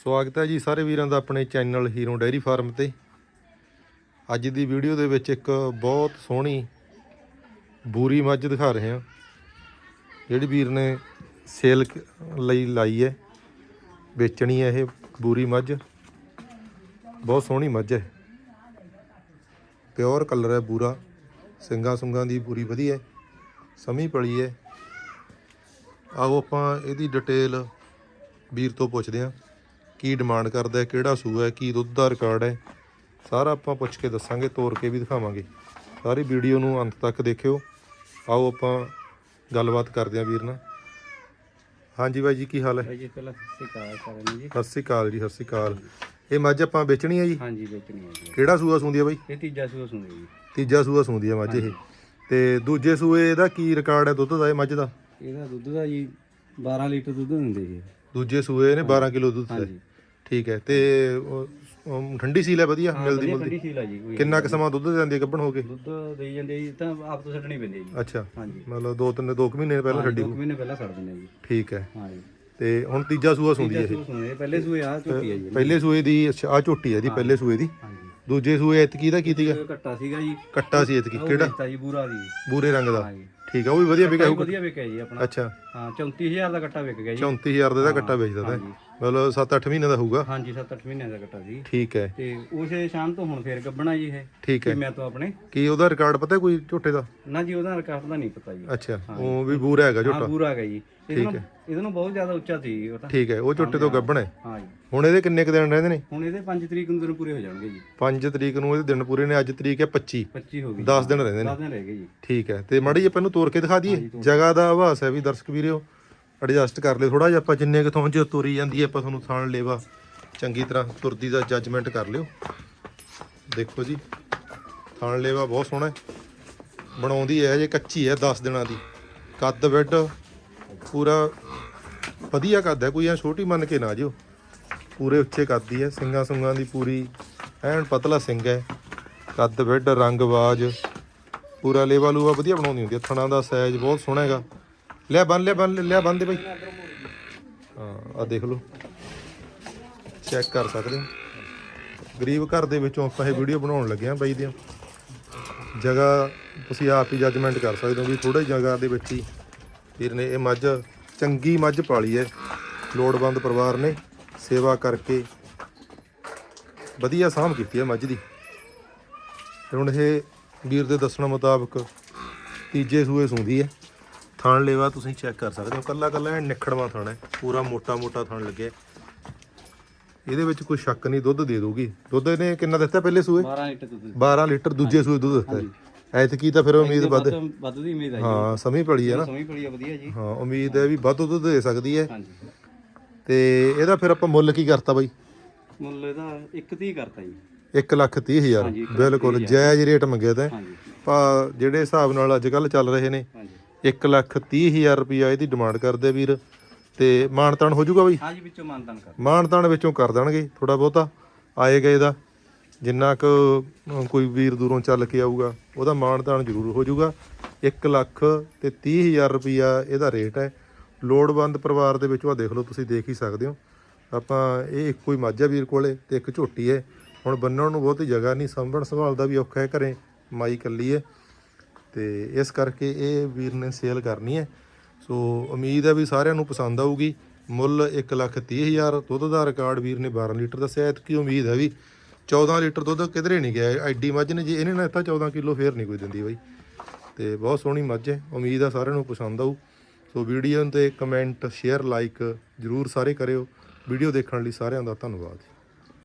ਸਵਾਗਤ ਹੈ ਜੀ ਸਾਰੇ ਵੀਰਾਂ ਦਾ ਆਪਣੇ ਚੈਨਲ ਹੀਰੋ ਡੈਰੀ ਫਾਰਮ ਤੇ। ਅੱਜ ਦੀ ਵੀਡੀਓ ਦੇ ਵਿੱਚ ਇੱਕ ਬਹੁਤ ਸੋਹਣੀ ਬੂਰੀ ਮੱਝ ਦਿਖਾ ਰਹੇ ਹਾਂ, ਜਿਹੜੀ ਵੀਰ ਨੇ ਸੇਲ ਲਈ ਲਾਈ ਹੈ। ਵੇਚਣੀ ਹੈ ਇਹ ਬੂਰੀ ਮੱਝ। ਬਹੁਤ ਸੋਹਣੀ ਮੱਝ ਹੈ। ਪਿਓਰ ਕਲਰ ਹੈ ਬੂਰਾ ਸਿੰਗਾ ਸੁੰਗਾਂ ਦੀ ਪੂਰੀ ਵਧੀਆ ਹੈ। ਸਮੀ ਪਲੀ ਹੈ। ਆਓ ਆਪਾਂ ਇਹਦੀ ਡਿਟੇਲ ਵੀਰ ਤੋਂ ਪੁੱਛਦੇ ਹਾਂ। ਕੀ ਡਿਮਾਂਡ ਕਰਦਾ ਹੈ ਕਿਹੜਾ ਸੂਆ ਹੈ ਕੀ ਦੁੱਧ ਦਾ ਰਿਕਾਰਡ ਹੈ ਸਾਰਾ ਆਪਾਂ ਪੁੱਛ ਕੇ ਦੱਸਾਂਗੇ ਤੋਰ ਕੇ ਵੀ ਦਿਖਾਵਾਂਗੇ। ਸਾਰੀ ਵੀਡੀਓ ਨੂੰ ਅੰਤ ਤੱਕ ਦੇਖਿਓ। ਆਓ ਆਪਾਂ ਗੱਲਬਾਤ ਕਰਦੇ ਹਾਂ ਵੀਰ ਨਾਲ। ਹਾਂਜੀ ਬਾਈ ਜੀ ਕੀ ਹਾਲ ਹੈ? ਜੀ ਪਹਿਲਾਂ ਸਤਿ ਸ਼੍ਰੀ ਅਕਾਲ ਸਾਰਿਆਂ ਨੂੰ ਜੀ। ਸਤਿ ਸ੍ਰੀ ਅਕਾਲ ਜੀ ਸਤਿ ਸ੍ਰੀ ਅਕਾਲ। ਇਹ ਮੱਝ ਆਪਾਂ ਵੇਚਣੀ ਹੈ ਜੀ? ਹਾਂਜੀ ਵੇਚਣੀ ਹੈ ਜੀ। ਕਿਹੜਾ ਸੂਆ ਸੂੰਦੀ ਹੈ ਬਾਈ? ਇਹ ਤੀਜਾ ਸੂਆ ਸੁਣਦੇ ਜੀ। ਤੀਜਾ ਸੂਆ ਸੂੰਦੀ ਹੈ ਮੱਝ ਇਹ। ਤੇ ਦੂਜੇ ਸੂਏ ਦਾ ਕੀ ਰਿਕਾਰਡ ਹੈ ਦੁੱਧ ਦਾ ਇਹ ਮੱਝ ਦਾ? ਇਹਦਾ ਦੁੱਧ ਦਾ ਜੀ 12 ਲੀਟਰ ਦੁੱਧ ਦਿੰਦੇ ਜੀ। ਦੂਜੇ ਸੂਏ ਨੇ 12 ਕਿਲੋ ਦੁੱਧ ਹੈ। ਹਾਂਜੀ। ਠੀਕ ਹੈ ਤੇ ਉਹ- ਉਹ ਠੰਡੀ ਸੀਲ ਹੈ ਵਧੀਆ ਮਿਲਦੀ ਵਧੀਆ ਮੁਲਦੀ? ਠੰਡੀ ਸੀਲ ਆ ਜੀ ਕੋਈ ਕਿੰਨਾ ਕੁ ਸਮਾਂ ਦੁੱਧ ਦਿੰਦੀ ਹੈ ਗੱਭਣ ਹੋ ਕੇ? ਦੁੱਧ ਦੇਈ ਜਾਂਦੇ ਜੀ ਤਾਂ ਆਪ ਤੋਂ ਛੱਡਣੀ ਪੈਂਦੀ ਹੈ ਜੀ। ਅੱਛਾ। ਹਾਂਜੀ। ਮਤਲਬ ਦੋ ਤਿੰਨ ਦੋ ਕੁ ਮਹੀਨੇ ਪਹਿਲਾਂ ਛੱਡੀ ਦੋ ਕੁ ਮਹੀਨੇ ਪਹਿਲਾਂ ਛੱਡ ਦਿੰਦੇ ਜੀ। ਠੀਕ ਹੈ। ਹਾਂਜੀ ਤੇ ਹੁਣ ਤੀਜਾ ਸੂਆ ਸੁੰਦੀ ਹੈ ਇਹ। ਸੂਆ ਸੁਣਦੇ ਪਹਿਲੇ ਸੂਏ ਆ ਝੋਟੀ ਹੈ ਜੀ। ਪਹਿਲੇ ਸੂਏ ਦੀ ਅੱਛਾ ਆ ਝੋਟੀ ਹੈ ਦੀ ਪਹਿਲੇ ਸੂਏ ਦੀ। ਹਾਂਜੀ ਦੂਜੇ ਸੂਏ ਐਤਕੀ ਦਾ ਕੀਤੀਗਾ ਇਹ ਕੱਟਾ ਸੀਗਾ ਜੀ। ਕੱਟਾ ਸੀ ਉਹ ਕਿਹੜਾ? ਵੇਚਤਾ ਜੀ ਬੂਰਾ ਦੀ। ਬੂਰੇ ਰੰਗ ਦਾ। ਹਾਂਜੀ ਠੀਕ ਹੈ ਉਹ ਵੀ ਵਧੀਆ ਵਿਕਿਆ ਹੋਊਗਾ। ਵਧੀਆ ਵਿਕਿਆ ਜੀ ਆਪਣਾ। ਅੱਛਾ। ਹਾਂ 34000 ਦਾ ਕੱਟਾ ਵਿਕ ਗਿਆ ਜੀ। 34000 ਦੇ ਦਾ ਕੱਟਾ ਵੇਚਦਾ ਤਾ। ਮਤਲਬ 7-8 ਮਹੀਨੇ ਦਾ ਹੋਊਗਾ। ਹਾਂਜੀ 7-8 ਮਹੀਨਿਆਂ ਦਾ ਕੱਟਾ ਸੀ ਠੀਕ ਹੈ। ਤੇ ਉਸੇ ਸ਼ਾਮ ਤੋਂ ਹੁਣ ਫੇਰ ਗੱਬਣਾ ਜੀ ਇਹ ਠੀਕ ਹੈ। ਮੈਂ ਤੋਂ ਆਪਣੇ। ਕੀ ਉਹਦਾ ਰਿਕਾਰਡ ਪਤਾ ਕੋਈ ਝੋਟੇ ਦਾ? ਨਾ ਜੀ ਉਹਦਾ ਰਿਕਾਰਡ ਦਾ ਨਹੀਂ ਪਤਾ ਜੀ। ਅੱਛਾ ਉਹ ਵੀ ਬੂਰਾ ਹੈਗਾ ਹਾਂ ਝੋਟਾ। ਪੂਰਾ ਹੈਗਾ ਜੀ। ਇਹਦੇ ਨਾਲ ਇਹਦੇ ਨਾਲ ਬਹੁਤ ਜ਼ਿਆਦਾ ਉੱਚਾ ਸੀ ਉਹ ਤਾਂ। ਠੀਕ ਹੈ ਉਹ ਝੋਟੇ ਤੋਂ ਗੱਭਣ ਹੈ। ਹਾਂ ਜੀ। ਹੁਣ ਇਹਦੇ ਕਿੰਨੇ ਕੁ ਦਿਨ ਰਹਿੰਦੇ ਨੇ? ਹੁਣ ਇਹਦੇ 5 ਤਰੀਕ ਨੂੰ ਦਿਨ ਪੂਰੇ ਹੋ ਜਾਣਗੇ ਜੀ। 5 ਤਰੀਕ ਨੂੰ ਇਹਦੇ ਦਿਨ ਪੂਰੇ ਨੇ ਅੱਜ ਤਰੀਕ ਹੈ 25 25 ਹੋ ਗਈ। 10 ਦਿਨ ਰਹਿੰਦੇ ਨੇ। 10 ਦਿਨ ਰਹਿ ਗਏ ਜੀ। ਠੀਕ ਹੈ ਤੇ ਮਾੜੀ ਆਪਾਂ ਨੂੰ ਤੋਰ ਕੇ ਦਿਖਾ ਦਈਏ। ਜਗ੍ਹਾ ਦਾ ਆਵਾਸ ਹੈ ਵੀ ਦਰਸ਼ਕ ਵੀਰਿਓ ਐਡਜਸਟ ਕਰ ਲਿਓ। ਥੋੜਾ ਜਿਹਾ ਆਪਾਂ ਜਿੰਨੇ ਕੁ ਤੋਂ ਜੋ ਤੁਰੀ ਜਾਂਦੀ ਹੈ ਆਪਾਂ ਤੁਹਾਨੂੰ ਥਾਣ ਲੇਵਾ ਚੰਗੀ ਤਰ੍ਹਾਂ ਤੁਰਦੀ ਦਾ ਜੱਜਮੈਂਟ ਕਰ ਲਿਓ। ਦੇਖੋ ਜੀ ਥਾਣ ਲੇਵਾ ਬਹੁਤ ਸੋਹਣਾ ਹੈ। ਬਣਾਉਂਦੀ ਹੈ ਜੇ ਕੱਚੀ ਹੈ 10 ਦਿਨਾਂ ਦੀ। ਕੱਦ ਬੈੱਡ ਪੂਰਾ ਵਧੀਆ ਕੱਦ ਹੈ ਕੋਈ ਐ ਛੋਟੀ ਮੰਨ ਕੇ ਨਾ ਜਿਓ। ਪੂਰੇ ਉੱਚੇ ਕੱਦ ਦੀ ਹੈ ਸਿੰਗਾਂ ਸੁੰਗਾਂ ਦੀ ਪੂਰੀ ਐਨ ਪਤਲਾ ਸਿੰਘ ਹੈ। ਕੱਦ ਬੈੱਡ ਰੰਗ ਬਾਜ ਪੂਰਾ ਲੇਵਾ ਲੂਵਾ ਵਧੀਆ ਬਣਾਉਂਦੀ ਹੁੰਦੀ ਹੈ ਥਣਾ ਦਾ ਸਾਈਜ਼ ਬਹੁਤ ਸੋਹਣਾ ਹੈਗਾ। ਲਿਆ ਬੰਨ ਲਿਆ ਬੰਨ ਲਿਆ ਬੰਨ ਦੇ ਬਈ। ਹਾਂ ਆ ਦੇਖ ਲਓ। ਚੈੱਕ ਕਰ ਸਕਦੇ ਹੋ। ਗਰੀਬ ਘਰ ਦੇ ਵਿੱਚੋਂ ਆਪਾਂ ਇਹ ਵੀਡੀਓ ਬਣਾਉਣ ਲੱਗੇ ਆ ਬਾਈ ਦੀਆਂ। ਜਗ੍ਹਾ ਤੁਸੀਂ ਆਪ ਹੀ ਜੱਜਮੈਂਟ ਕਰ ਸਕਦੇ ਹੋ ਵੀ ਥੋੜੇ ਜਗ੍ਹਾ ਦੇ ਵਿੱਚ ਹੀ ਵੀਰ ਨੇ ਇਹ ਮੱਝ, ਚੰਗੀ ਮੱਝ ਪਾਲੀ ਹੈ। ਲੋੜਵੰਦ ਪਰਿਵਾਰ ਨੇ ਸੇਵਾ ਕਰਕੇ ਵਧੀਆ ਸਾਂਭ ਕੀਤੀ ਹੈ ਮੱਝ ਦੀ। ਹੁਣ ਇਹ ਵੀਰ ਦੇ ਦੱਸਣ ਮੁਤਾਬਕ ਤੀਜੇ ਸੂਏ ਸੂੰਦੀ ਹੈ। ਥਣ ਲੇਵਾ ਤੁਸੀਂ ਚੈੱਕ ਕਰ ਸਕਦੇ ਹੋ। ਕੱਲਾ ਕੱਲਾ ਨਿਖੜਵਾ ਥਣ ਹੈ। ਪੂਰਾ ਮੋਟਾ ਮੋਟਾ ਥਣ ਲੱਗਿਆ। ਇਹਦੇ ਵਿੱਚ ਕੋਈ ਸ਼ੱਕ ਨਹੀਂ ਦੁੱਧ ਦੇ ਦੂਗੀ ਦੁੱਧ ਇਹਨੇ ਕਿੰਨਾ ਦਿੱਤਾ ਪਹਿਲੇ ਸੂਏ? 12 ਲੀਟਰ ਦੁੱਧ 12 ਲੀਟਰ ਦੂਜੇ ਸੂਏ ਦੁੱਧ ਦਿੱਤਾ ਹੈ। ਐਤਕੀ ਤਾਂ ਫਿਰ ਉਮੀਦ ਵੱਧ ਵੱਧ ਦੀ ਉਮੀਦ ਆ ਜੀ ਹਾਂ ਸਮੀ ਪੜੀ ਹੈ ਨਾ। ਸਮੀ ਪੜੀ ਆ ਵਧੀਆ ਜੀ। ਹਾਂ ਉਮੀਦ ਹੈ ਵੀ ਵੱਧ ਦੁੱਧ ਦੇ ਸਕਦੀ ਹੈ। ਹਾਂਜੀ। ਤੇ ਇਹਦਾ ਫਿਰ ਆਪਾਂ ਮੁੱਲ ਕੀ ਕਰਤਾ ਬਾਈ? ਮੁੱਲ ਇਹਦਾ 130 ਕਰਤਾ ਜੀ। 1 ਲੱਖ 30 ਹਜ਼ਾਰ। ਹਾਂਜੀ, ਇੱਕ ਬਿਲਕੁਲ ਜਾਇਜ਼ ਰੇਟ ਮੰਗਿਆ ਤਾਂ। ਹਾਂਜੀ। ਪਾ ਜਿਹੜੇ ਹਿਸਾਬ ਨਾਲ ਅੱਜ ਕੱਲ ਚੱਲ ਰਹੇ ਨੇ ਹਾਂਜੀ। 1 ਲੱਖ 30 ਹਜ਼ਾਰ ਰੁਪਇਆ ਇਹਦੀ ਡਿਮਾਂਡ ਕਰਦੇ ਵੀਰ। ਤੇ ਮਾਨਤਾਨ ਹੋ ਜਾਊਗਾ ਬਾਈ? ਹਾਂਜੀ ਵਿੱਚੋਂ ਮਾਨਦਾਨ ਕਰ ਮਾਨਤਾਨ ਵਿੱਚੋਂ ਕਰ ਦੇਣਗੇ ਥੋੜਾ ਬਹੁਤਾ। ਆਏ ਗਏ ਦਾ ਜਿੰਨਾ ਕੁ ਕੋਈ ਵੀਰ ਦੂਰੋਂ ਚੱਲ ਕੇ ਆਊਗਾ ਉਹਦਾ ਮਾਨਤਾਨ ਜ਼ਰੂਰ ਹੋ ਜਾਊਗਾ। 1 ਲੱਖ ਤੇ 30 ਹਜ਼ਾਰ ਰੁਪਇਆ ਇਹਦਾ ਰੇਟ ਹੈ। ਲੋੜਵੰਦ ਪਰਿਵਾਰ ਦੇ ਵਿੱਚੋਂ ਆ ਦੇਖ ਲਓ ਤੁਸੀਂ ਦੇਖ ਹੀ ਸਕਦੇ ਹੋ। ਆਪਾਂ ਇਹ ਇੱਕੋ ਹੀ ਮੱਝ ਵੀਰ ਕੋਲੇ ਤੇ ਇੱਕ ਝੋਟੀ ਹੈ। ਹੁਣ ਬੰਨਣ ਨੂੰ ਬਹੁਤੀ ਜਗ੍ਹਾ ਨਹੀਂ, ਸੰਭਣ ਸੰਭਾਲਦਾ ਵੀ ਔਖਾ ਹੈ, ਘਰੇ ਮਾਈ ਕੱਲੀ ਹੈ। ਤੇ ਇਸ ਕਰਕੇ ਇਹ ਵੀਰ ਨੇ ਸੇਲ ਕਰਨੀ ਹੈ। ਸੋ ਉਮੀਦ ਹੈ ਵੀ ਸਾਰਿਆਂ ਨੂੰ ਪਸੰਦ ਆਊਗੀ। ਮੁੱਲ 130000 ਦੁੱਧ ਦਾ ਰਿਕਾਰਡ ਵੀਰ ਨੇ 12 ਲੀਟਰ ਦੱਸਿਆ। ਐਤਕੀ ਉਮੀਦ ਹੈ ਵੀ 14 ਲੀਟਰ ਦੁੱਧ ਕਿਧਰੇ ਨਹੀਂ ਗਿਆ। ਐਡੀ ਮੱਝ ਨੇ ਜੇ ਇਹਨੇ ਨਾ ਦਿੱਤਾ 14 ਕਿਲੋ ਫੇਰ ਨਹੀਂ ਕੋਈ ਦਿੰਦੀ ਬਾਈ। ਤੇ ਬਹੁਤ ਸੋਹਣੀ ਮੱਝ ਹੈ। ਉਮੀਦ ਆ ਸਾਰਿਆਂ ਨੂੰ ਪਸੰਦ ਆਊ। ਸੋ ਵੀਡੀਓ ਤੇ ਕਮੈਂਟ ਸ਼ੇਅਰ ਲਾਈਕ ਜਰੂਰ ਸਾਰੇ ਕਰਿਓ। ਵੀਡੀਓ ਦੇਖਣ ਲਈ ਸਾਰਿਆਂ ਦਾ ਧੰਨਵਾਦ।